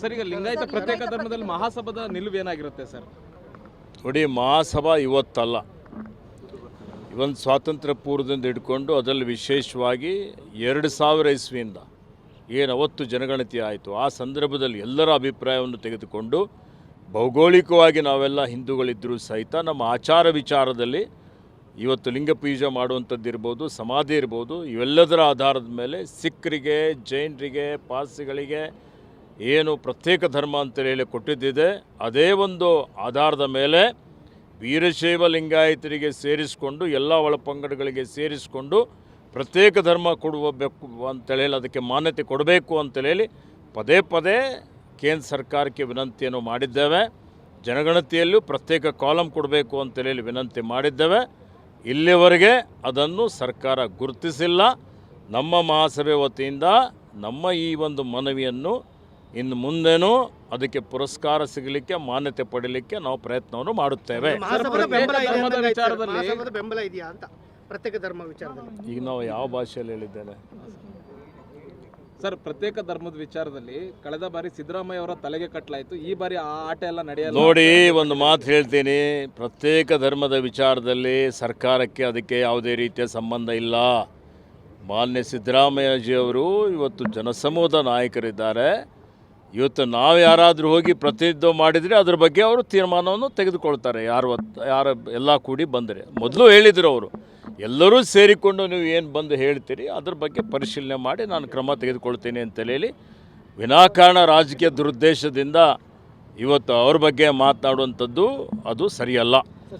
Sir, ಈಗ ಲಿಂಗಾಯತ ಪ್ರತ್ಯೇಕ ಧರ್ಮದಲ್ಲಿ ಮಹಾಸಭಾದ ನಿಲುವು ಏನಾಗಿರುತ್ತೆ ಸರ್? ನೋಡಿ, ಮಹಾಸಭಾ ಇವತ್ತಲ್ಲ. ಇವನ್ ಸ್ವಾತಂತ್ರ್ಯ ಪೂರ್ವದಿಂದ ಹಿಡ್ಕೊಂಡು ಅದರಲ್ಲಿ ವಿಶೇಷವಾಗಿ ಎರಡು ಸಾವಿರ ಇಸ್ವಿಯಿಂದ ಏನು ಅವತ್ತು ಜನಗಣತಿ ಆಯಿತು. ಆ ಸಂದರ್ಭದಲ್ಲಿ ಎಲ್ಲರ ಅಭಿಪ್ರಾಯವನ್ನು ತೆಗೆದುಕೊಂಡು ಭೌಗೋಳಿಕವಾಗಿ ನಾವೆಲ್ಲ ಹಿಂದೂಗಳಿದ್ದರೂ ಸಹಿತ ನಮ್ಮ ಆಚಾರ ವಿಚಾರದಲ್ಲಿ ಇವತ್ತು ಲಿಂಗ ಪೂಜೆ ಮಾಡುವಂಥದ್ದು ಇರ್ಬೋದು, ಸಮಾಧಿ ಇರ್ಬೋದು, ಇವೆಲ್ಲದರ ಆಧಾರದ ಮೇಲೆ ಸಿಖ್ರಿಗೆ, ಜೈನರಿಗೆ, ಪಾರ್ಸಿಗಳಿಗೆ ಏನು ಪ್ರತ್ಯೇಕ ಧರ್ಮ ಅಂತ ಹೇಳಿ ಕೊಟ್ಟಿದ್ದಿದೆ, ಅದೇ ಒಂದು ಆಧಾರದ ಮೇಲೆ ವೀರಶೈವ ಲಿಂಗಾಯತರಿಗೆ ಸೇರಿಸಿಕೊಂಡು, ಎಲ್ಲ ಒಳಪಂಗಡಗಳಿಗೆ ಸೇರಿಸಿಕೊಂಡು ಪ್ರತ್ಯೇಕ ಧರ್ಮ ಕೊಡಬೇಕು ಅಂತೇಳಿ ಅದಕ್ಕೆ ಮಾನ್ಯತೆ ಕೊಡಬೇಕು ಅಂತೇಳಿ ಪದೇ ಪದೇ ಕೇಂದ್ರ ಸರ್ಕಾರಕ್ಕೆ ವಿನಂತಿಯನ್ನು ಮಾಡಿದ್ದೇವೆ. ಜನಗಣತಿಯಲ್ಲೂ ಪ್ರತ್ಯೇಕ ಕಾಲಮ್ ಕೊಡಬೇಕು ಅಂತೇಳಿ ವಿನಂತಿ ಮಾಡಿದ್ದೇವೆ. ಇಲ್ಲಿವರೆಗೆ ಅದನ್ನು ಸರ್ಕಾರ ಗುರುತಿಸಿಲ್ಲ. ನಮ್ಮ ಮಹಾಸಭೆ ವತಿಯಿಂದ ನಮ್ಮ ಈ ಒಂದು ಮನವಿಯನ್ನು ಇನ್ನು ಮುಂದೆನೂ ಅದಕ್ಕೆ ಪುರಸ್ಕಾರ ಸಿಗಲಿಕ್ಕೆ ಮಾನ್ಯತೆ ಪಡೀಲಿಕ್ಕೆ ನಾವು ಪ್ರಯತ್ನವನ್ನು ಮಾಡುತ್ತೇವೆ. ಬೆಂಬಲ ಧರ್ಮದ ಇದೆಯಾ ಅಂತ ಪ್ರತ್ಯೇಕ ಧರ್ಮ ವಿಚಾರದಲ್ಲಿ. ಈಗ ನಾವು ಯಾವ ಭಾಷೆಯಲ್ಲಿ ಹೇಳಿದ್ದೇನೆ? ಸರ್ ಪ್ರತ್ಯೇಕ ಧರ್ಮದ ವಿಚಾರದಲ್ಲಿ ಕಳೆದ ಬಾರಿ ಸಿದ್ದರಾಮಯ್ಯ ಅವರ ತಲೆಗೆ ಕಟ್ಟಲಾಯಿತು ಈ ಬಾರಿ ಆ ಆಟ ಎಲ್ಲ ನಡೆಯಲ್ಲ? ನೋಡಿ ಒಂದು ಮಾತು ಹೇಳ್ತೀನಿ. ಪ್ರತ್ಯೇಕ ಧರ್ಮದ ವಿಚಾರದಲ್ಲಿ ಸರ್ಕಾರಕ್ಕೆ ಅದಕ್ಕೆ ಯಾವುದೇ ರೀತಿಯ ಸಂಬಂಧ ಇಲ್ಲ. ಮಾನ್ಯ ಸಿದ್ದರಾಮಯ್ಯಜಿಯವರು ಇವತ್ತು ಜನಸಮೂಹದ ನಾಯಕರಿದ್ದಾರೆ. ಇವತ್ತು ನಾವು ಯಾರಾದರೂ ಹೋಗಿ ಪ್ರತಿನಿಧಿತ್ವ ಮಾಡಿದರೆ ಅದ್ರ ಬಗ್ಗೆ ಅವರು ತೀರ್ಮಾನವನ್ನು ತೆಗೆದುಕೊಳ್ತಾರೆ. ಯಾರು ಯಾರ ಎಲ್ಲ ಕೂಡಿ ಬಂದರೆ. ಮೊದಲು ಹೇಳಿದರು ಅವರು, ಎಲ್ಲರೂ ಸೇರಿಕೊಂಡು ನೀವು ಏನು ಬಂದು ಹೇಳ್ತೀರಿ, ಅದ್ರ ಬಗ್ಗೆ ಪರಿಶೀಲನೆ ಮಾಡಿ ನಾನು ಕ್ರಮ ತೆಗೆದುಕೊಳ್ತೇನೆ ಅಂತೇಳಿ ವಿನಾಕಾರಣ ರಾಜಕೀಯ ದುರುದ್ದೇಶದಿಂದ ಇವತ್ತು ಅವ್ರ ಬಗ್ಗೆ ಮಾತನಾಡುವಂಥದ್ದು ಅದು ಸರಿಯಲ್ಲ.